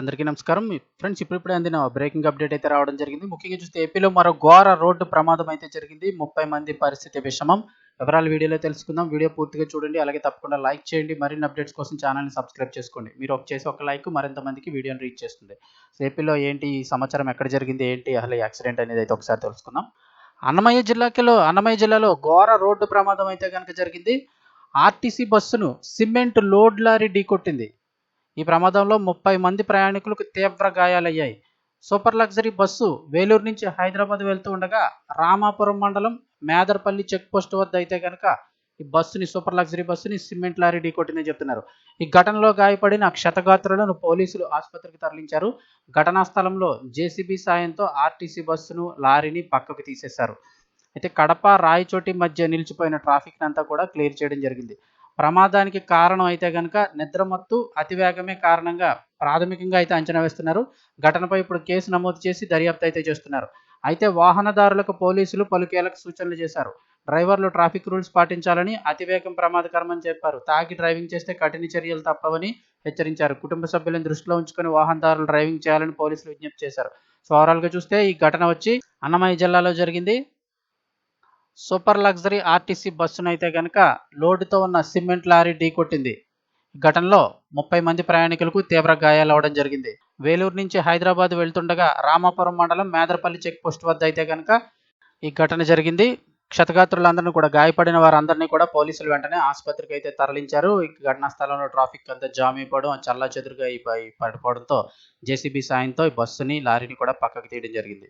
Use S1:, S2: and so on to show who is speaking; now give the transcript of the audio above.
S1: అందరికీ నమస్కారం. ఫ్రెండ్స్ ఇప్పుడిప్పుడే అందిన బ్రేకింగ్ అప్డేట్ అయితే రావడం జరిగింది. ముఖ్యంగా చూస్తే ఏపీలో మరో ఘోర రోడ్డు ప్రమాదం అయితే జరిగింది. ముప్పై మంది పరిస్థితి విషమం. వివరాలు వీడియోలో తెలుసుకుందాం. వీడియో పూర్తిగా చూడండి. అలాగే తప్పకుండా లైక్ చేయండి. మరిన్ని అప్డేట్స్ కోసం ఛానల్ని సబ్స్క్రైబ్ చేసుకోండి. మీరు ఒక చేసి ఒక లైక్ మరింత మందికి వీడియోని రీచ్ చేస్తుంది. సో ఏపీలో ఏంటి ఈ సమాచారం? ఎక్కడ జరిగింది? ఏంటి? అసలు యాక్సిడెంట్ అనేది అయితే ఒకసారి తెలుసుకుందాం. అన్నమయ్య జిల్లాకిలో అన్నమయ్య జిల్లాలో ఘోర రోడ్డు ప్రమాదం అయితే కనుక జరిగింది. ఆర్టీసీ బస్సును సిమెంట్ లోడ్ లారీ ఢీకొట్టింది. ఈ ప్రమాదంలో ముప్పై మంది ప్రయాణికులకు తీవ్ర గాయాలయ్యాయి. సూపర్ లగ్జరీ బస్సు వేలూరు నుంచి హైదరాబాద్ వెళ్తూ ఉండగా రామాపురం మండలం మేదర్పల్లి చెక్ పోస్ట్ వద్ద అయితే కనుక ఈ బస్సుని సూపర్ లగ్జరీ బస్సుని సిమెంట్ లారీ ఢీకొట్టిందని చెప్తున్నారు. ఈ ఘటనలో గాయపడిన క్షతగాత్రులను పోలీసులు ఆసుపత్రికి తరలించారు. ఘటనా స్థలంలో జేసీబీ సాయంతో ఆర్టీసీ బస్సును లారీని పక్కకు తీసేశారు. అయితే కడప రాయచోటి మధ్య నిలిచిపోయిన ట్రాఫిక్ అంతా కూడా క్లియర్ చేయడం జరిగింది. ప్రమాదానికి కారణం అయితే కనుక నిద్రమత్తు అతివేగమే కారణంగా ప్రాథమికంగా అయితే అంచనా వేస్తున్నారు. ఘటనపై ఇప్పుడు కేసు నమోదు చేసి దర్యాప్తు అయితే చేస్తున్నారు. అయితే వాహనదారులకు పోలీసులు పలు కీలక సూచనలు చేశారు. డ్రైవర్లు ట్రాఫిక్ రూల్స్ పాటించాలని అతివేగం ప్రమాదకరమని చెప్పారు. తాగి డ్రైవింగ్ చేస్తే కఠిన చర్యలు తప్పవని హెచ్చరించారు. కుటుంబ సభ్యులను దృష్టిలో ఉంచుకొని వాహనదారులు డ్రైవింగ్ చేయాలని పోలీసులు విజ్ఞప్తి చేశారు. సో ఓవరాల్గా చూస్తే ఈ ఘటన వచ్చి అన్నమయ్య జిల్లాలో జరిగింది. సూపర్ లగ్జరీ ఆర్టీసీ బస్సును అయితే కనుక లోడుతో ఉన్న సిమెంట్ లారీ ఢీకొట్టింది ఘటనలో ముప్పై మంది ప్రయాణికులకు తీవ్ర గాయాలవడం జరిగింది. వేలూరు నుంచి హైదరాబాద్ వెళ్తుండగా రామాపురం మండలం మేదరపల్లి చెక్ పోస్ట్ వద్ద అయితే కనుక ఈ ఘటన జరిగింది. క్షతగాత్రులందరినీ కూడా గాయపడిన వారందరినీ కూడా పోలీసులు వెంటనే ఆసుపత్రికి అయితే తరలించారు. ఈ ఘటనా స్థలంలో ట్రాఫిక్ అంతా జామ్ అయిపోవడం చల్లా చెదురుగా పడిపోవడంతో జేసీబీ సాయంతో ఈ బస్సుని లారీని కూడా పక్కకు తీయడం జరిగింది.